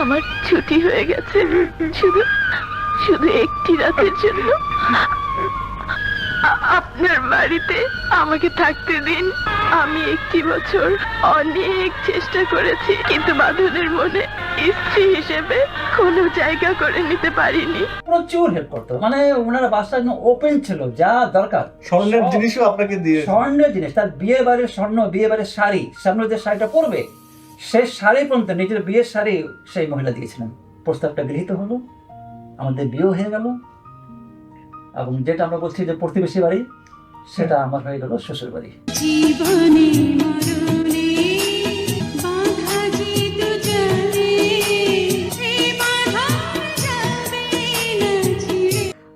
আমার ছুটি হয়ে গেছে। শুধু শুধু একটি রাতের জন্য। আপনার বাড়িতে আমাকে থাকতে দিন। আমি একটি বছর অনেক চেষ্টা করেছি কিন্তু বাঁধনের মনে স্ত্রী হিসেবে কোনো জায়গা করে নিতে পারিনি। প্রচুর হেল্প করতো। মানে ওনার বাসা একদম ওপেন ছিল যা দরকার। স্বর্ণের জিনিসও আপনাকে দিয়ে স্বর্ণের জিনিস তার বিয়ে বাড়ির স্বর্ণ বিয়ে বাড়ির শাড়ি সামনে যে শাড়িটা পরবে সে শাড়ি পর্যন্ত নিজের বিয়ের শাড়ি সেই মহিলা দিয়েছিলেন। প্রস্তাবটা গৃহীত হলো আমাদের বিয়েও হয়ে গেল এবং যেটা আমরা বলছি যে প্রতিবেশী বাড়ি সেটা আমার হয়ে গেল শ্বশুর বাড়ি।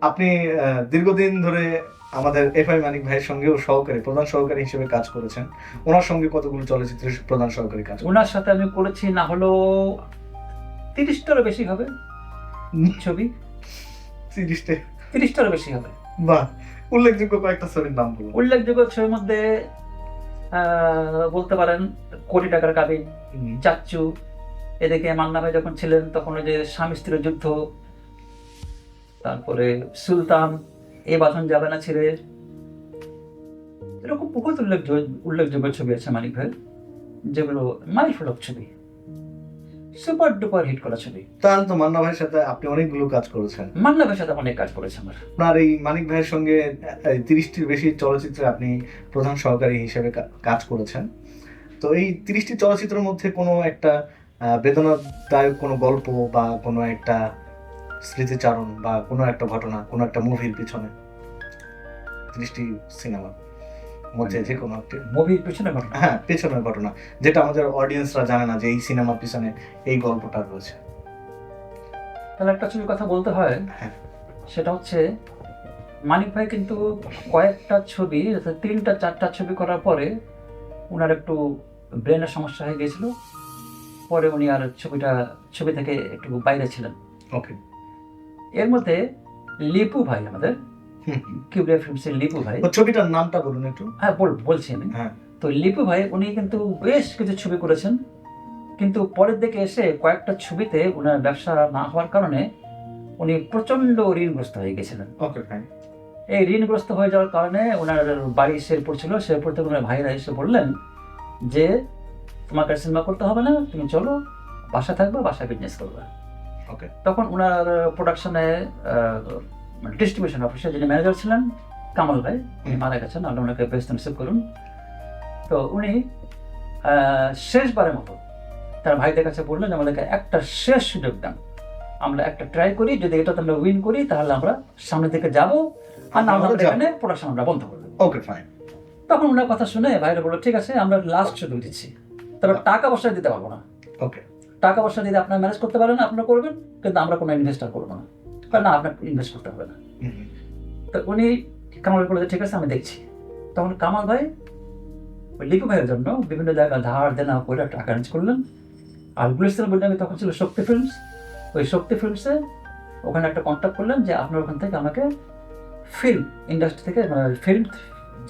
আপনি দীর্ঘদিন ধরে আমাদের এফ আই মানিক ভাইয়ের সঙ্গেও সহকারী প্রধান সহকারী হিসেবে কাজ করেছেন। ওনার সঙ্গে কতগুলো চলচ্চিত্রের প্রধান সহকারী কাজ ওনার সাথে আমি করেছি না হলো তিরিশটারও বেশি হবে। ছবি? সিরিজটা তিরিশটারও বেশি হবে। বাহ উল্লেখযোগ্য কয়েকটা ছবির নাম বলুন। উল্লেখযোগ্য ছবির মধ্যে বলতে পারেন কোটি টাকার কাবিন হুম। চাচ্চু এদিকে মান্না ভাই যখন ছিলেন তখন ওই যে স্বামী স্ত্রীর যুদ্ধ তারপরে সুলতান এ বাঁধন যাবে না ছেড়ে। এরকম বহুত উল্লেখযোগ্য উল্লেখযোগ্য ছবি আছে মানিক ভাই যেগুলো মাইফলক ছবি। সুপার ডুপার হিট করা ছবি। তাহলে তো মান্না ভাইয়ের সাথে আপনি অনেকগুলো কাজ করেছেন। মান্না ভাইয়ের সাথে অনেক কাজ করেছে আমার। আপনার এই মানিক ভাইয়ের সঙ্গে তিরিশটির বেশি চলচ্চিত্রে আপনি প্রধান সহকারী হিসেবে কাজ করেছেন। তো এই তিরিশটি চলচ্চিত্রের মধ্যে কোনো একটা বেদনাদায়ক কোনো গল্প বা কোনো একটা স্মৃতিচারণ বা কোনো একটা ঘটনা কোনো একটা মুভির পিছনে। তিরিশটি সিনেমা। মধ্যে যে কোনো একটি। মুভির পিছনে ঘটনা? হ্যাঁ পিছনের ঘটনা। যেটা আমাদের অডিয়েন্সরা জানে না যে এই সিনেমার পিছনে এই গল্পটা রয়েছে। তাহলে একটা ছবির কথা বলতে হয়। হ্যাঁ। সেটা হচ্ছে মানিক ভাই কিন্তু কয়েকটা ছবি অর্থাৎ তিনটা চারটা ছবি করার পরে ওনার একটু ব্রেনের সমস্যা হয়ে গিয়েছিল। পরে উনি আর ছবিটা ছবি থেকে একটু বাইরে ছিলেন। ওকে এর মধ্যে লিপু ভাই আমাদের। কিউরিয়া ফিল্মসের লিপু ভাই। ছবিটার নামটা বলুন একটু। হ্যাঁ বল বলছি আমি। হ্যাঁ। তো লিপু ভাই উনি কিন্তু বেশ কিছু ছবি করেছেন। কিন্তু পরের দিকে এসে কয়েকটা ছবিতে ওনার ব্যবসা না হওয়ার কারণে উনি প্রচণ্ড ঋণগ্রস্ত হয়ে গেছিলেন। এই ঋণগ্রস্ত হয়ে যাওয়ার কারণে ওনার বাড়ি শেরপুর ছিল শেরপুর থেকে ওনার ভাইরা এসে বললেন যে তোমাকে সিনেমা করতে হবে না তুমি চলো বাসা থাকবে বাসা বিজনেস করবে। ওকে তখন ওনার প্রোডাকশনে ডিস্ট্রিবিউশন অফিসে যিনি ম্যানেজার ছিলেন কামাল ভাই উনি মারা গেছেন আল্লাহ ওনাকে বেস্ট রিসিভ করুন। তো উনি শেষবারের মতো তার ভাইদের কাছে বললেন যে আমাদেরকে একটা শেষ সুযোগ দেন। আমরা একটা ট্রাই করি যদি এটা আমরা উইন করি তাহলে আমরা সামনের দিকে যাব। আর না আমরা এখানে প্রোডাকশন আমরা বন্ধ করে দেবো। ওকে ফাইন তখন ওনার কথা শুনে ভাইরা বলল ঠিক আছে আমরা লাস্ট সুযোগ দিচ্ছি। তবে টাকা পয়সা দিতে পারব না। ওকে টাকা পয়সা দিতে আপনারা ম্যানেজ করতে পারেন আপনারা করবেন কিন্তু আমরা কোনো ইনভেস্টার করব না। কারণ না আপনার ইনভেস্ট করতে হবে না। তো উনি কামাল বলে ঠিক আছে আমি দেখছি। তখন কামাল ভাই ওই লিপু ভাইয়ের জন্য বিভিন্ন জায়গায় ধার দেনা করে টাকা অ্যারেঞ্জ করলেন। আর গুলিস্তান বিল্ডিংয়ে তখন ছিল শক্তি ফিল্মস ওই শক্তি ফিল্মসে ওখানে একটা কন্ট্যাক্ট করলেন যে আপনার ওখান থেকে আমাকে ফিল্ম ইন্ডাস্ট্রি থেকে ফিল্ম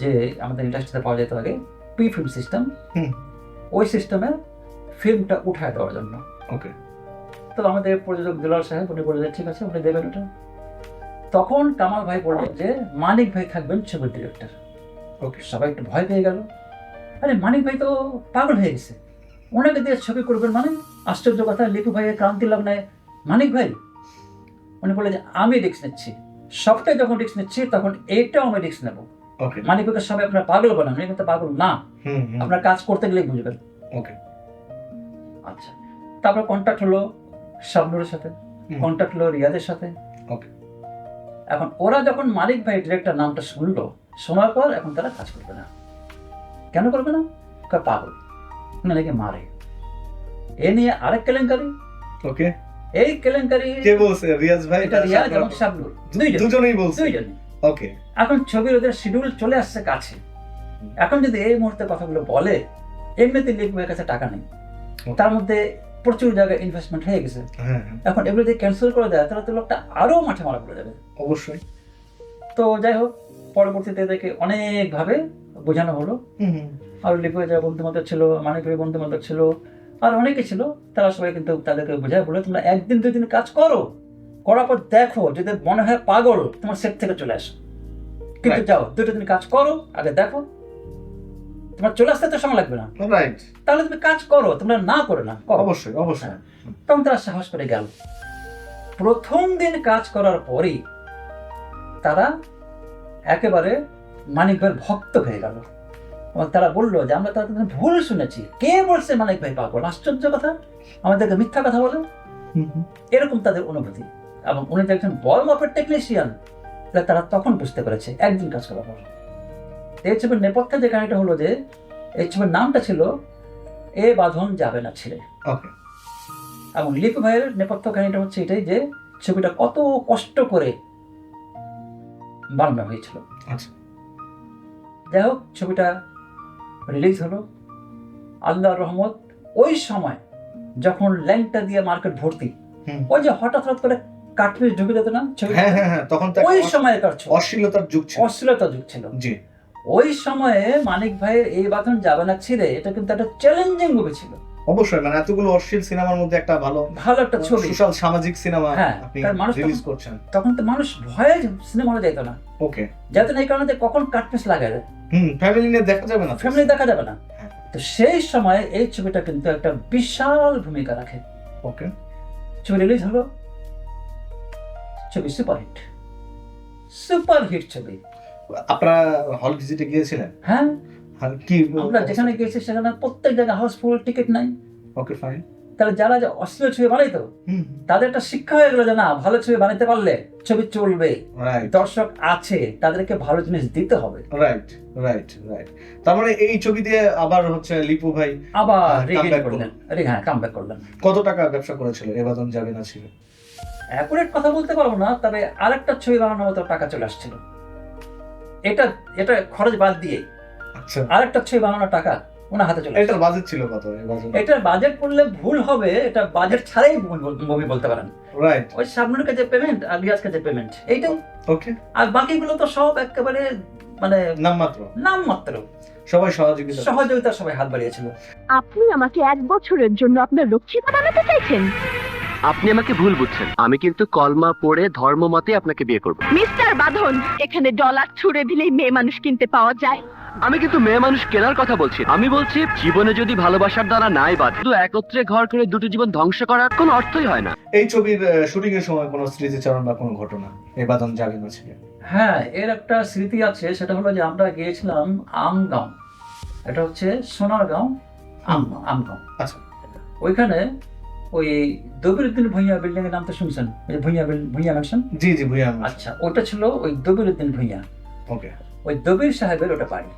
যে আমাদের ইন্ডাস্ট্রিতে পাওয়া যেত আগে পি ফিল্ম সিস্টেম। ওই সিস্টেমে ফিল্মটা উঠায় দেওয়ার জন্য। ওকে। তো আমাদের প্রযোজক দুলাল সাহেব উনি বললেন ঠিক আছে উনি দেবেন ওটা। তখন কামাল ভাই বললেন যে মানিক ভাই থাকবেন ছবির ডিরেক্টর। ওকে। সবাই একটু ভয় পেয়ে গেল। আরে মানিক ভাই তো পাগল হয়ে গেছে। ওনাকে দিয়ে ছবি করবেন মানে আশ্চর্য কথা লিপু ভাইয়ের ক্রান্তি লগ্নে মানিক ভাই উনি বলে যে আমি রিক্স নিচ্ছি। সবটাই যখন রিক্স নিচ্ছি তখন এইটাও আমি রিক্স নেব। ওকে। মানিক ভাইকে সবাই আপনার পাগল বানান উনি কিন্তু পাগল না। আপনার কাজ করতে গেলেই বুঝবেন। ওকে। আচ্ছা তারপর কন্ট্যাক্ট হলো শাবনুরের সাথে কন্ট্যাক্ট হলো রিয়াদের সাথে। ওকে এখন ওরা যখন মালিক ভাই ডিরেক্টর নামটা শুনলো শোনার পর এখন তারা কাজ করবে না। কেন করবে না? পাগল না নাকি মারে। এ নিয়ে আরেক কেলেঙ্কারি। ওকে এই কেলেঙ্কারি কে বলছে? রিয়াজ ভাই এটা রিয়াজ এবং শাবনুর দুজনেই বলছে। দুইজন ওকে এখন ছবির ওদের শিডিউল চলে আসছে কাছে। এখন যদি এই মুহূর্তে কথাগুলো বলে এমনিতে লিখবের কাছে টাকা নেই. তার মধ্যে প্রচুর জায়গায় ইনভেস্টমেন্ট হয়ে গেছে। হ্যাঁ হ্যাঁ, এখন এগুলো যদি ক্যান্সেল করে দেয় তাহলে তো লোকটা আরও মাঠে মারা পড়ে যাবে। অবশ্যই। তো যাই হোক পরবর্তীতে এদেরকে অনেকভাবে বোঝানো হলো। আর লিপে যা বন্ধু বান্ধব ছিল মানিক ভাই বন্ধু বান্ধব ছিল আর অনেকে ছিল। তারা সবাই কিন্তু তাদেরকে বোঝায় বলে তোমরা একদিন দুই দিন কাজ করো। করার পর দেখো যদি মনে হয় পাগল তোমার সেট থেকে চলে আসো। কিন্তু যাও দুটো দিন কাজ করো আগে দেখো। তোমার চলে আসতে তো সময় লাগবে না। রাইট তাহলে তুমি কাজ করো তোমরা না করো না করো। অবশ্যই অবশ্যই। তখন তারা সাহস করে গেল। প্রথম দিন কাজ করার পরেই তারা একেবারে মানিক ভাইয়ের ভক্ত হয়ে গেল। এবং তারা বলল যে আমরা তাদের ভুল শুনেছি। কে বলছে মানিক ভাই পাগল? আশ্চর্য কথা। আমাদেরকে মিথ্যা কথা বলে। এরকম তাদের অনুভূতি। এবং উনি যে একজন বড় মাপের টেকনিশিয়ান তারা তখন বুঝতে পেরেছে একদিন কাজ করার পর। এই ছবির নেপথ্যে যে কাহিনীটা হলো যে এই ছবির নামটা ছিল এ বাঁধন যাবে না ছেড়ে। এবং লিপু ভাইয়ের নেপথ্য কাহিনীটা হচ্ছে এটাই যে ছবিটা কত কষ্ট করে বানানো হয়েছিল। আচ্ছা। যাই হোক ছবিটা রিলিজ হলো। আল্লাহ রহমত ওই সময় যখন ল্যাংটা দিয়ে মার্কেট ভর্তি। ওই যে হঠাৎ হঠাৎ করে কাটপিস ঢুকে যেত না ছবি হ্যাঁ হ্যাঁ হ্যাঁ তখন ওই সময় অশ্লীলতার যুগ ছিল। অশ্লীলতা যুগ ছিল। জি। ওই সময়ে মানিক ভাইয়ের এই বাথরুম যাবে না ছিঁড়ে এটা কিন্তু একটা চ্যালেঞ্জিং মুভি ছিল। অবশ্যই মানে এতগুলো অশ্লীল সিনেমার মধ্যে একটা ভালো ভালো একটা ছবি। সোশ্যাল সামাজিক সিনেমা হ্যাঁ, আপনি রিলিজ করছেন। তখন তো মানুষ ভয়ে সিনেমা হলে যেত না। ওকে। যাতে না এই কারণে কখন কাটপিস লাগায় হুম ফ্যামিলি নিয়ে দেখা যাবে না ফ্যামিলি দেখা যাবে না। হ্যাঁ। তো সেই সময় এই ছবিটা কিন্তু একটা বিশাল ভূমিকা রাখে। ওকে। ছবি রিলিজ হলো। ছবি সুপারহিট সুপারহিট ছবি। আপনারা হল ভিজিটে গিয়েছিলেন? হ্যাঁ। কি আমরা যেখানে গেছি সেখানে প্রত্যেক জায়গায় হাউসফুল টিকিট নাই। ওকে ফাইন তাহলে যারা যে অশ্লীল ছবি বানাইতো তাদের একটা শিক্ষা হয়ে গেল যে না ভালো ছবি বানাইতে পারলে ছবি চলবে। দর্শক আছে তাদেরকে ভালো জিনিস দিতে হবে। রাইট রাইট রাইট তার মানে এই ছবি দিয়ে আবার হচ্ছে লিপু ভাই আবার করলেন। হ্যাঁ কামব্যাক করলেন। কত টাকা ব্যবসা করেছিল এবাদন যাবে না ছিল অ্যাকুরেট কথা বলতে পারব না তবে আরেকটা ছবি বানানোর মতো টাকা চলে আসছিল। এটা এটা খরচ বাদ দিয়ে। আচ্ছা। আরেকটা ছবি বানানোর টাকা ওনার হাতে চলে। এটার বাজেট ছিল কত? এটার বাজেট করলে ভুল হবে এটা বাজেট ছাড়াই মুভি বলতে পারেন। রাইট ওই সামনের কাছে পেমেন্ট আর রিয়াজ কাছে পেমেন্ট এইটাই। ওকে আর বাকিগুলো তো সব একেবারে মানে নামমাত্র। নাম মাত্র সবাই সহযোগিতা সহযোগিতা সবাই হাত বাড়িয়েছিল। আপনি আমাকে এক বছরের জন্য আপনার রক্ষিতা বানাতে চাইছেন? আপনি আমাকে ভুল বুঝছেন। আমি কিন্তু কলমা পড়ে ধর্ম মতে আপনাকে বিয়ে করব। মিস্টার বাঁধন এখানে ডলার ছুড়ে দিলেই মেয়ে মানুষ কিনতে পাওয়া যায়। আমি কিন্তু মেয়ে মানুষ কেনার কথা বলছি। আমি বলছি জীবনে যদি ভালোবাসার দ্বারা নাই বাদ শুধু একত্রে ঘর করে দুটো জীবন ধ্বংস করার কোনো অর্থই হয় না। এই ছবির শুটিং এর সময় কোনো স্মৃতিচারণ বা কোনো ঘটনা? এবাদন যাবে না হ্যাঁ এর একটা স্মৃতি আছে সেটা হলো যে আমরা গিয়েছিলাম আমগাঁও। এটা হচ্ছে সোনারগাঁও আম আমগাঁও। আচ্ছা। ওইখানে ওই দবিরুদ্দিন ভুঁইয়া বিল্ডিং এর নাম তো শুনছেন? ওই ভুঁইয়া ভুঁইয়া ম্যানশন জি জি ভুইয়া আচ্ছা ওটা ছিল ওই দবিরুদ্দিন ভুঁইয়া। ওকে। ওই দবির সাহেবের ওটা বাড়ি।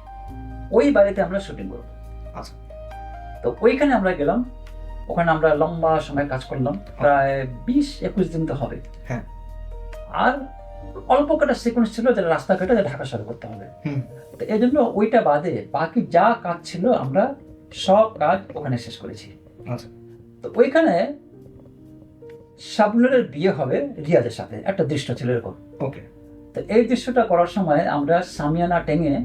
ওই বাড়িতে আমরা শুটিং করব। আচ্ছা। তো ওইখানে আমরা গেলাম। ওখানে আমরা লম্বা সময় কাজ করলাম। প্রায় বিশ একুশ দিন তো হবে। হ্যাঁ। আর অল্প কটা সিকোয়েন্স ছিল যেটা রাস্তাঘাটে ঢাকা শুরু করতে হবে। হুম। তো এই জন্য ওইটা বাদে বাকি যা কাজ ছিল আমরা সব কাজ ওখানে শেষ করেছি। আচ্ছা। তো ওইখানে শাবনুরের বিয়ে হবে রিয়াজের সাথে একটা দৃশ্য ছিল এরকম। ওকে তো এই দৃশ্যটা করার সময় আমরা সামিয়ানা টেঙে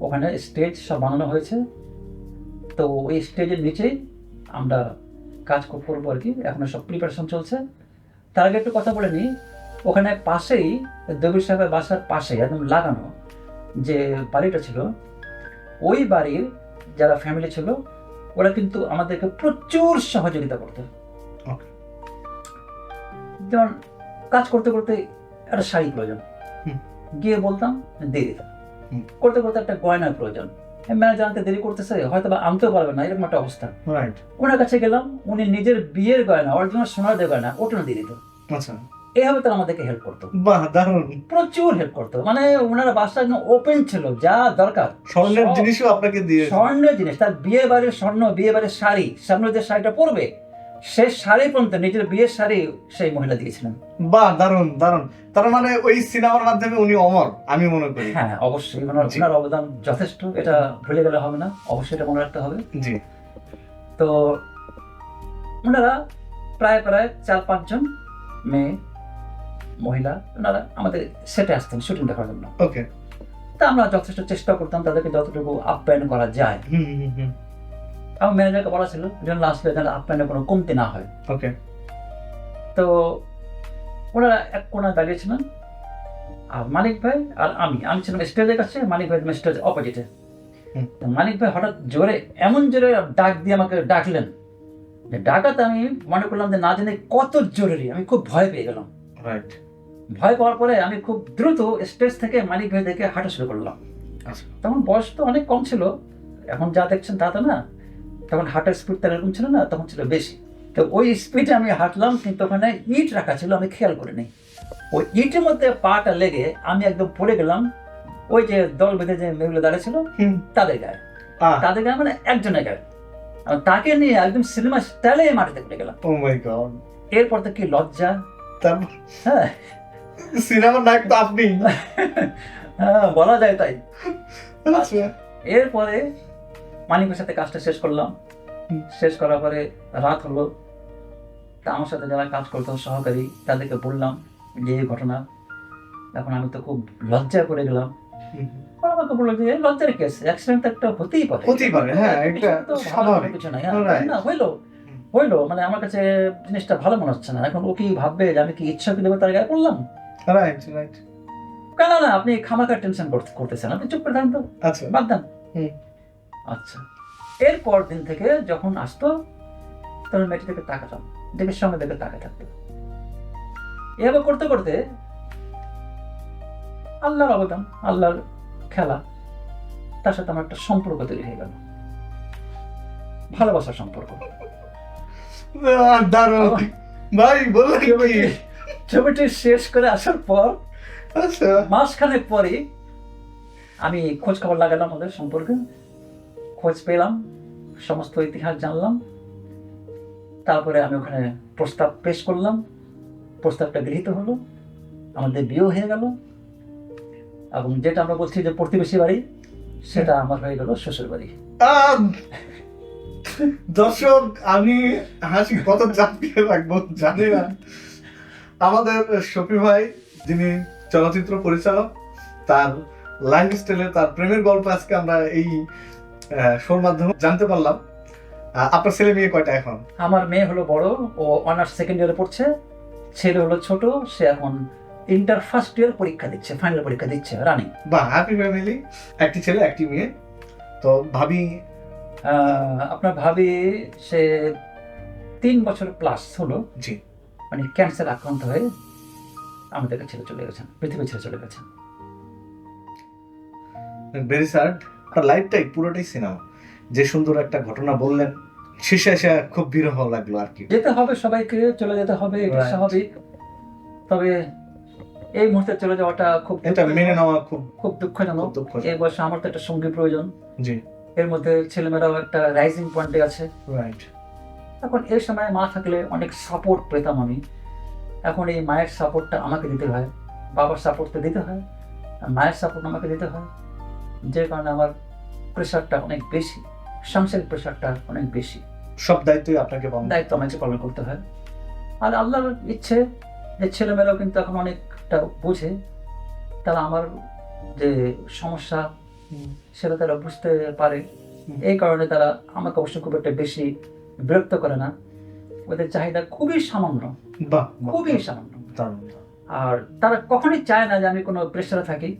ওখানে স্টেজ সব বানানো হয়েছে। তো ওই স্টেজের নিচেই আমরা কাজ কর- করব আর কি এখনও সব প্রিপারেশন চলছে। তার আগে একটু কথা বলে নিই ওখানে পাশেই দেবীর সাহেবের বাসার পাশে একদম লাগানো যে বাড়িটা ছিল ওই বাড়ির যারা ফ্যামিলি ছিল ওরা কিন্তু আমাদেরকে প্রচুর সহযোগিতা করতো। যেমন কাজ করতে করতে একটা শাড়ি প্রয়োজন। গিয়ে বলতাম দিয়ে দিতাম। করতে করতে একটা গয়নার প্রয়োজন। ম্যানেজার আনতে দেরি করতেছে হয়তো বা আনতেও পারবে না এরকম একটা অবস্থা। ওনার কাছে গেলাম উনি নিজের বিয়ের গয়না অরিজিনাল সোনার যে গয়না ওটা দিয়ে দিত আচ্ছা। এইভাবে তারা আমাদেরকে হেল্প করতো। বাহ দারুণ। প্রচুর হেল্প করতো। মানে ওনার বাসা একদম ওপেন ছিল যা দরকার। স্বর্ণের সব- জিনিসও আপনাকে দিয়ে স্বর্ণের জিনিস তার বিয়ে বাড়ির স্বর্ণ বিয়ে বাড়ির শাড়ি সামনে যে শাড়িটা পরবে সে শাড়ি পর্যন্ত নিজের বিয়ের শাড়ি সেই মহিলা দিয়েছিলেন। বাহ দারুণ দারুণ। তার মানে ওই সিনেমার মাধ্যমে উনি অমর আমি মনে করি। হ্যাঁ অবশ্যই জি। ওনার অবদান যথেষ্ট এটা ভুলে গেলে হবে না অবশ্যই এটা মনে রাখতে হবে। জি। তো ওনারা প্রায় প্রায় চার পাঁচজন মেয়ে মহিলা ওনারা আমাদের সেটে আসতেন শুটিং দেখার জন্য। ওকে তা আমরা যথেষ্ট চেষ্টা করতাম তাদেরকে যতটুকু আপ্যায়ন করা যায়। আমার ম্যানেজারকে বলা ছিল যেন আসলে যেন আপনার কোনো কমতি না হয়। ওকে তো ওনারা এক কোনায় দাঁড়িয়েছিলেন আর মানিক ভাই আর আমি। আমি ছিলাম স্টেজের কাছে মানিক ভাই স্টেজ অপোজিটে। মানিক ভাই হঠাৎ জোরে এমন জোরে ডাক দিয়ে আমাকে ডাকলেন। ডাকাতে আমি মনে করলাম যে না জানি কত জরুরি আমি খুব ভয় পেয়ে গেলাম। রাইট ভয় পাওয়ার পরে আমি খুব দ্রুত স্টেজ থেকে মানিক ভাই দেখে হাঁটা শুরু করলাম। আচ্ছা। তখন বয়স তো অনেক কম ছিল এখন যা দেখছেন তা তো না। তখন হাঁটার স্পিড তো এরকম ছিল না তখন ছিল বেশি। তো ওই স্পিডে আমি হাঁটলাম কিন্তু ওখানে ইট রাখা ছিল আমি খেয়াল করিনি। ওই ইটের মধ্যে পাটা লেগে আমি একদম পড়ে গেলাম ওই যে দল বেঁধে যে মেয়েগুলো দাঁড়িয়ে ছিল তাদের গায়ে। তাদের গায়ে মানে একজনের গায়ে। তাকে নিয়ে একদম সিনেমা স্টাইলে মাটিতে পড়ে গেলাম। গড এরপর তো কি লজ্জা তারপর হ্যাঁ। সিনেমার নায়ক তো আপনি। হ্যাঁ বলা যায় তাই। আচ্ছা। এরপরে মানিকের সাথে কাজটা শেষ করলাম। শেষ করার পরে রাত হলো। তা আমার সাথে যারা কাজ করতো সহকারী তাদেরকে বললাম যে এই ঘটনা। এখন আমি তো খুব লজ্জা করে গেলাম। আমাকে বলল যে লজ্জার কেস অ্যাক্সিডেন্ট একটা হতেই পারে। হতেই পারে, হ্যাঁ, এটা তো স্বাভাবিক। কিছু নাই হ্যাঁ, না হইল। হইল? মানে আমার কাছে জিনিসটা ভালো মনে হচ্ছে না। এখন ও কি ভাববে যে আমি কি ইচ্ছা করে তার গায়ে পড়লাম? রাইট রাইট কেন না আপনি খামাকার টেনশন করতেছেন। আপনি চুপ করে থাকেন তো। আচ্ছা। বাদ দেন। আচ্ছা। এরপর দিন থেকে যখন আসতো তখন মেয়েটি থেকে তাকাতাম দেখে সঙ্গে দেখে তাকায় থাকতো। এভাবে করতে করতে আল্লাহর অবদান আল্লাহর খেলা তার সাথে আমার একটা সম্পর্ক তৈরি হয়ে গেল। ভালোবাসার সম্পর্ক। দারুণ। ভাই বললেন কি? ছবিটি শেষ করে আসার পর আচ্ছা। মাসখানেক পরে আমি খোঁজ খবর লাগালাম ওদের সম্পর্কে। খোঁজ পেলাম সমস্ত ইতিহাস জানলাম। তারপরে আমি ওখানে প্রস্তাব পেশ করলাম। প্রস্তাবটা গৃহীত হলো। আমাদের বিয়েও হয়ে গেল। এবং যেটা আমরা বলছি যে প্রতিবেশী বাড়ি সেটা আমার হয়ে গেল শ্বশুর বাড়ি দর্শক আমি হাসি কত চাপিয়ে রাখব জানি না। আমাদের শফি ভাই যিনি চলচ্চিত্র পরিচালক তার লাইফ স্টাইলে তার প্রেমের গল্প আজকে আমরা এই শোর মাধ্যমে জানতে পারলাম। আপনার ছেলে মেয়ে কয়টা এখন? আমার মেয়ে হলো বড় ও অনার্স সেকেন্ড ইয়ারে পড়ছে। ছেলে হলো ছোট সে এখন ইন্টার ফার্স্ট ইয়ার পরীক্ষা দিচ্ছে ফাইনাল পরীক্ষা দিচ্ছে রানিং বা হ্যাপি ফ্যামিলি একটি ছেলে একটি মেয়ে। তো ভাবি আপনার ভাবি সে তিন বছর প্লাস হলো। জি। মানে ক্যান্সার আক্রান্ত হয়ে আমাদেরকে ছেড়ে চলে গেছেন পৃথিবী ছেড়ে চলে গেছেন। ভেরি স্যাড আপনার লাইফটাই পুরোটাই সিনেমা যে সুন্দর একটা ঘটনা বললেন শেষে এসে খুব বিরহ লাগল আর কি। যেতে হবে সবাইকে চলে যেতে হবে এটা. স্বাভাবিক। তবে এই মুহূর্তে চলে যাওয়াটা খুব এটা মেনে নেওয়া খুব খুব দুঃখজনক। এই বয়সে আমার তো একটা সঙ্গী প্রয়োজন। জি। এর মধ্যে ছেলেমেয়েরাও একটা রাইজিং পয়েন্টে আছে। রাইট এখন এই সময় মা থাকলে অনেক সাপোর্ট পেতাম আমি। এখন এই মায়ের সাপোর্টটা আমাকে দিতে হয়। বাবার সাপোর্ট তো দিতে হয়। মায়ের সাপোর্ট আমাকে দিতে হয়। যে কারণে আমার প্রেশারটা অনেক বেশি। সাংসারিক প্রেশারটা অনেক বেশি। সব দায়িত্বই আপনাকে দায়িত্ব আমাকে পালন করতে হয়। আর আল্লাহর ইচ্ছে যে ছেলেমেয়েরাও কিন্তু এখন অনেকটা বোঝে। তারা আমার যে সমস্যা সেটা তারা বুঝতে পারে। এই কারণে তারা আমাকে অবশ্য খুব একটা বেশি বিরক্ত করে না। ওদের চাহিদা খুবই সামান্য। খুবই সামান্য। আর তারা কখনোই চায় না যে আমি কোনো প্রেশারে থাকি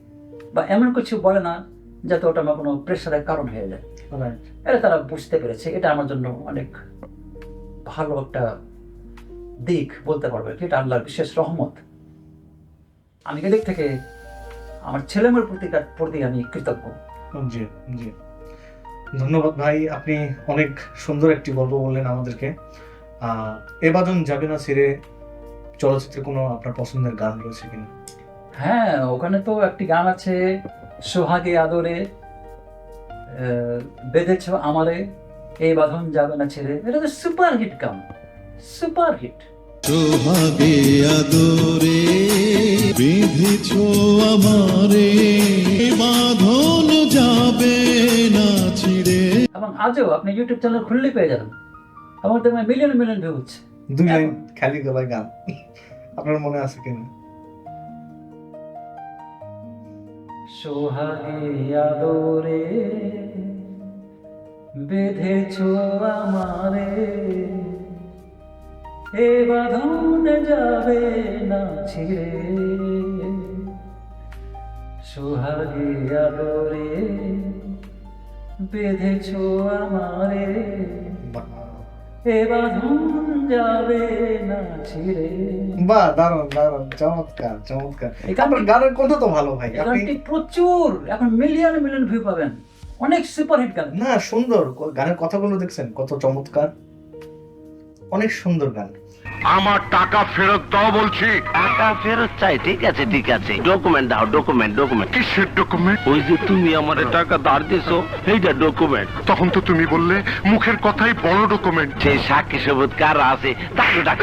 বা এমন কিছু বলে না যাতে ওটা আমার কোনো প্রেশারের কারণ হয়ে যায়। এটা তারা বুঝতে পেরেছে। এটা আমার জন্য অনেক ভালো একটা দিক বলতে পারব। এটা আল্লাহর বিশেষ রহমত। আমি এদিক থেকে আমার ছেলেমেয়ের প্রতি প্রতি আমি কৃতজ্ঞ। জি জি। ধন্যবাদ ভাই আপনি অনেক সুন্দর একটি গল্প বললেন আমাদেরকে। আহ, এবাদন যাবে না ছেড়ে চলচ্চিত্রে কোনো আপনার পছন্দের গান রয়েছে কিনা? হ্যাঁ ওখানে তো একটি গান আছে সোহাগে আদরে বেঁধেছ আমারে এই বাঁধন যাবে না ছেড়ে। এটা তো সুপার হিট গান সুপার হিট সোহাগে আদরে বেঁধেছ আমারে। বাঁধন যাবে না ছিড়ে। এবং আজও আপনি ইউটিউব চ্যানেল খুললে পেয়ে যাবেন। এবং দেখবেন মিলিয়ন মিলিয়ন ভিউ হচ্ছে। দুই লাইন খালি গলায় গান। আপনার মনে আছে কিনা? সোহাগে আদরে বেঁধেছ আমারে। এ বাঁধন যাবে না ছিড়ে। সোহাগে আদরে বেঁধেছ আমারে। এ বাঁধন যাবে না ছিড়ে। বাহ দারুণ দারুণ চমৎকার চমৎকার। আপনার গানের কথা তো ভালো ভাই আপনি প্রচুর এখন মিলিয়ন মিলিয়ন ভিউ পাবেন। অনেক সুপারহিট গান। না সুন্দর গানের কথাগুলো দেখছেন কত চমৎকার। অনেক সুন্দর গান। আমার টাকা ফেরত দাও বলছি। টাকা ফেরত চাই ঠিক আছে ঠিক আছে। ডকুমেন্ট দাও ডকুমেন্ট ডকুমেন্ট কিসের ডকুমেন্ট ওই যে তুমি আমার টাকা ধার দিছো এইটা ডকুমেন্ট তখন তো তুমি বললে মুখের কথাই বড় ডকুমেন্ট সেই সাক্ষী সবুত কার আছে তাকে ডাক।